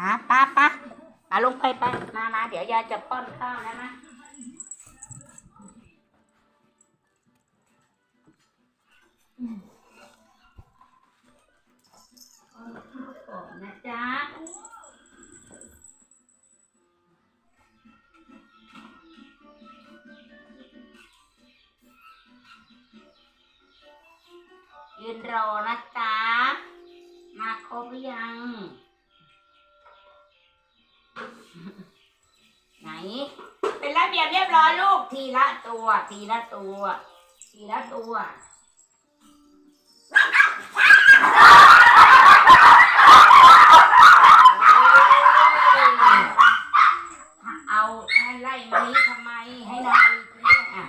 อะป้าป้าอะลงไปไปมามาเดี๋ยวยายจะป้อนข้าวนะนะป้อนข้าวก่อนนะจ๊ะยืนรอนะ ไหน เป็นระเบียบเรียบร้อยลูก ทีละตัว ทีละตัว ทีละตัวเอาให้ไล่มานี้ทำไมให้น้องอีกเนี่ยอะ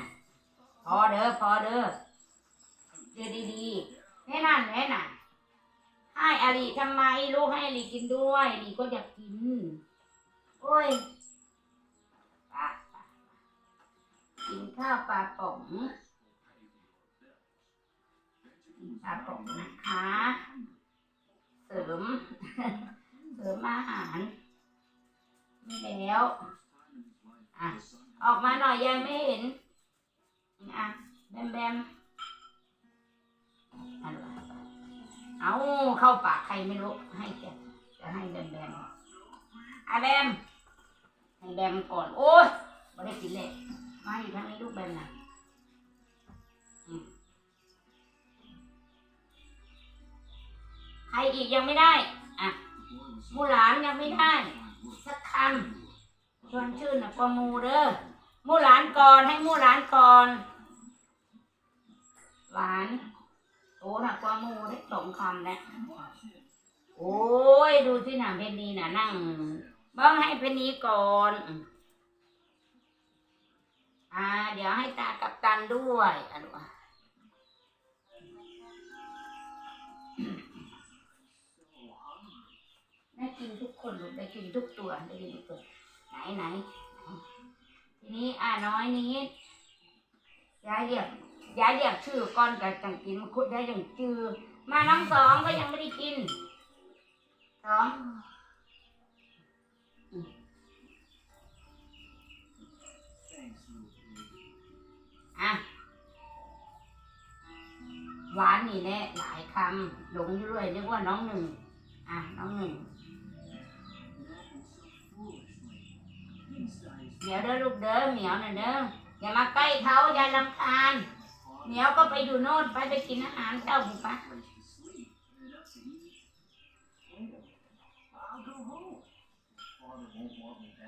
พอเด้อพอเด้อเดี๋ยวดีๆแน่นั่นแน่นั่นให้อาลีทำไมลูกให้อาลีกินด้วยอาลีก็อยากกิน ยกินข้าวปลาป๋องกินปลาป๋องนะคะ เสริม เสริมอาหารไม่แล้วอะออกมาหน่อยยังไม่เห็น อะ แบมแบมเอาเข้าปากใครไม่รู้ ให้แกจะให้แบมแบมอาแบม ให้แบมก่อน โอ้ยไม่ได้กินเลยมาอยู่ทางนี้ลูกแบมนะใครอีกยังไม่ได้ อะมูหลานยังไม่ได้ สักคำชวนชื่นนะปอมูเด้อมูหลานก่อนให้มูหลานก่อนหวานโอ้หนักวาหมูได้สองคำแล้วโอ้ย ดูที่หนังเพนนีนะนั่ง บ้องให้เพนนีก่อน อ่า เดี๋ยวให้ตากับตันด้วยอะดูอะได้กินทุกคนลูกได้กินทุกตัวได้กินทุกตัวไหนไหนทีนี้อ่าน้อยนี้ยายเรียกยายเรียกชื่อก่อนกับจังกินมันคุดได้จังจือมาน้องสองก็ยังไม่ได้กินสอง อะ หวานนี่แหละหลายคำหลงอยู่ด้วยนึกว่าน้องหนึ่ง อะ น้องหนึ่ง เดี๋ยวเด้อลูกเด้อเหมียวน่ะเด้ออย่ามาใกล้เขาอย่าลำคาญเหนียวก็ไปอยู่โน่นไปไปกินอาหารเจ้าบุปะ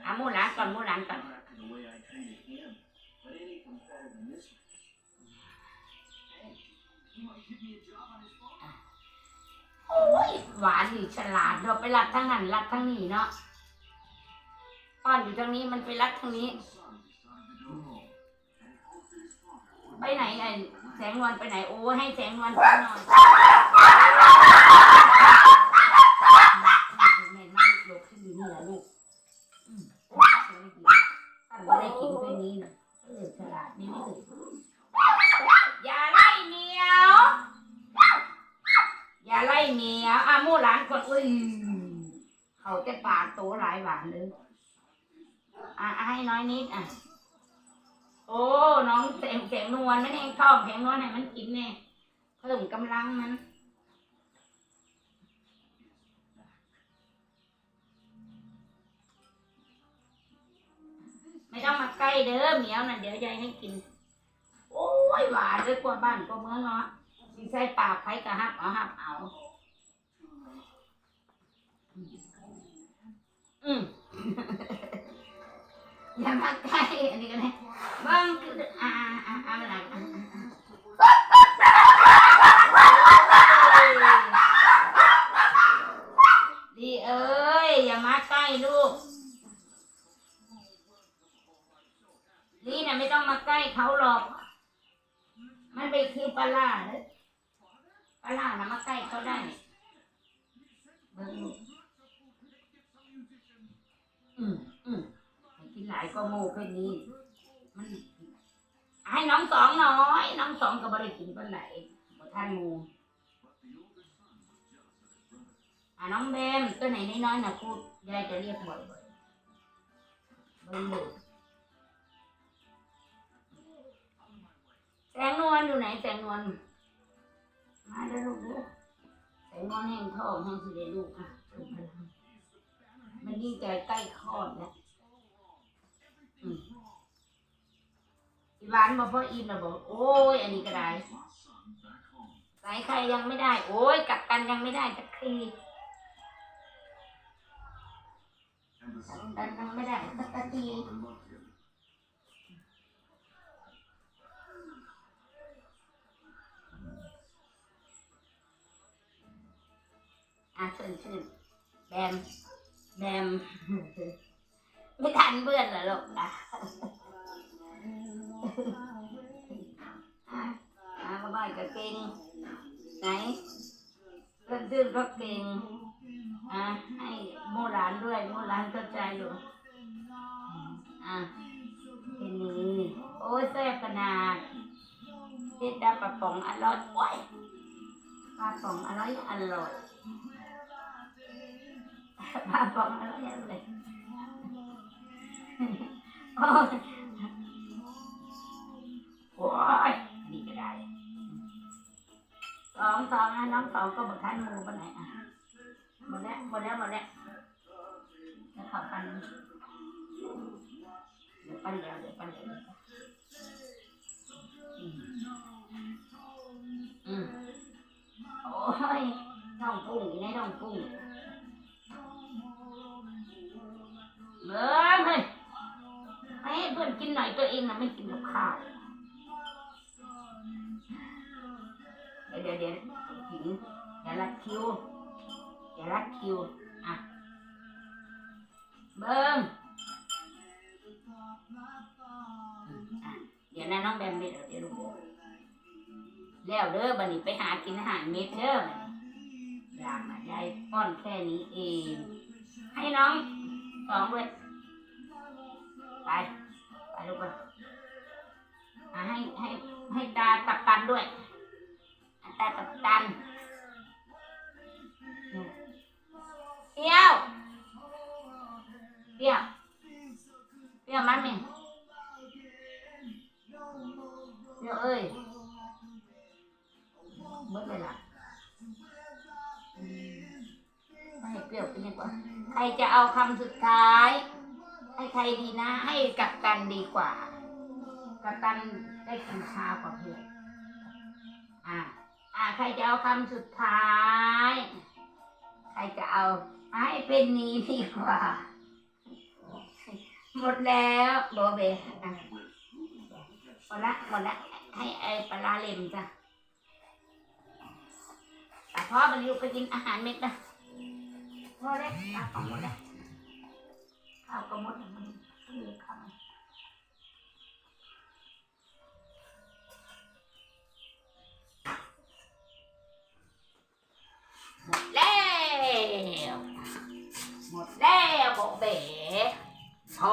อามูหลานก่อนมูหลานก่อนโอ้ยหวานนี่ฉลาดเราไปรัดทั้งนั้นรัดทั้งนี้เนาะป้อนอยู่ทางนี้มันไปรัดทางนี้ ไปไหนไอ้แสงนวลไปไหนโอ้ให้แสงนวลไปน่อยแม่นั่งลูกที่นี่แหละลูก ไม่ได้กินไปนี้นะเออฉลาดนี่ไม่ถึงอย่าไล่เหมียว อย่าไล่เหมียวอะมู่หลานคนอุ้ยเขาจะปากโตหลายหวานเลยอะให้น้อยนิดอะ โอ้ น้องเสียงเสียงนวลมันเองท้องเสียงนวลให้มันกินแน่เพิ่มกำลังมัน ไม่ต้องมาใกล้เด้อเหมียวน่ะเดี๋ยวยายให้กิน โอ้ยหวานเลยกว่าบ้านกว่าเมืองเนาะสิใส่ปากใครก็ฮับเอาฮับเอา อืมอย่ามาใกล้อันนี้ก็ได้บ้างอ่าอ่าอ่าอะไรอ่าอ่าดีเอ้ยอย่ามาใกล้ลูกลีน่ะไม่ ต้องมาใกล้เขาหรอก มันไปคือปลาล่าเลยปลาล่านะมาใกล้เขาได้เบิ้งลูกอืมอืมกินหลายก็โมแค่นี้ มันให้น้องสองน้อย น้องสองก็ไม่ได้กินปานไหนบท่านหมูอะน้องเบมตัวไหนน้อยๆนะพูดยายจะเรียกบ่อยๆเบมดูแงนวลอยู่ไหนแสงนวลมาเด้อลูกเด้อแสงนวลแห้งท้องแห้งสิได้ลูกอะลูกพลังมันยิ่งใจใกล้คลอดแล้วอีหวานบอกพ่ออิ่มแล้วบอก โอ้ย อันนี้ก็ได้สายใครยังไม่ได้ โอ้ยกักกันยังไม่ได้สักทีกักกันยังไม่ได้สักที อะชื่นชื่นแบมแบมไม่ทันเพื่อนเหรอลูกนะอะอะมาบ่อยก็เก่งไหนเพื่อนชื่นก็เก่งอะให้โมหลานด้วยโมหลานเข้าใจอยู่อะทีนี้โอ้ยแซ่บขนาดเด็ดดาปลาป๋องอร่อยโอ้ยปลาป๋องอร่อยอร่อย ปลาป๋องอร่อยอร่อยโอ้ยโอ้ยดีก็ได้สองสองนะน้องสองก็บอกท่านมูไปไหนอะหมดแล้วหมดแล้วหมดแล้วจะขับปันเดี๋ยวปั้นเดี๋ยวเดี๋ยวปั้นเดี๋ยวอืมโอ้ยท้องปุ้งอยู่ในท้องปุ้ง ให้เพื่อนกินหน่อยตัวเองนะไม่กินกับข้าวเดี๋ยวเดี๋ยวเดี๋ยวถึงอย่ารัดคิวอย่ารัดคิวอะเบิ้งอืมอะเดี๋ยวนะน้องแบมเดี๋ยวเดี๋ยวลูกแล้วเด้อบันนี้ไปหากินอาหารเม็ดเด้อบัดนี้อยากมายายป้อนแค่นี้เอง ให้น้องสองเลยไป ลูกอะให้ให้ให้ตาตับกันด้วยตากับตันเปรี้ยวเปรี้ยวเปรี้ยวมันเนี่เปรี้ยวเอ้ยเบิดเลยล่ะไม่ให้เปรี้ยวเป็นยังไงใครจะเอาคำสุดท้าย ให้ใครดีนะ ให้กับตันดีกว่า กับตันได้กินข้าวกว่าเพื่อนอ่าอ่าใครจะเอาคำสุดท้าย ใครจะเอาให้เป็นนี้ดีกว่า หมดแล้วโบเบอะหมดละหมดละให้ไอ้ปลาเล็มจ้ะแต่พ่อบรรลุไปกินอาหารเม็ดนะพ่อแล้วข้าวก็หมดแล้ว ข้าวก็หมดแล้วมันเลือข้าวหมดแล้วหมดแล้วบอกเบ๋โอ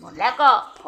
หมดแล้วก็โอ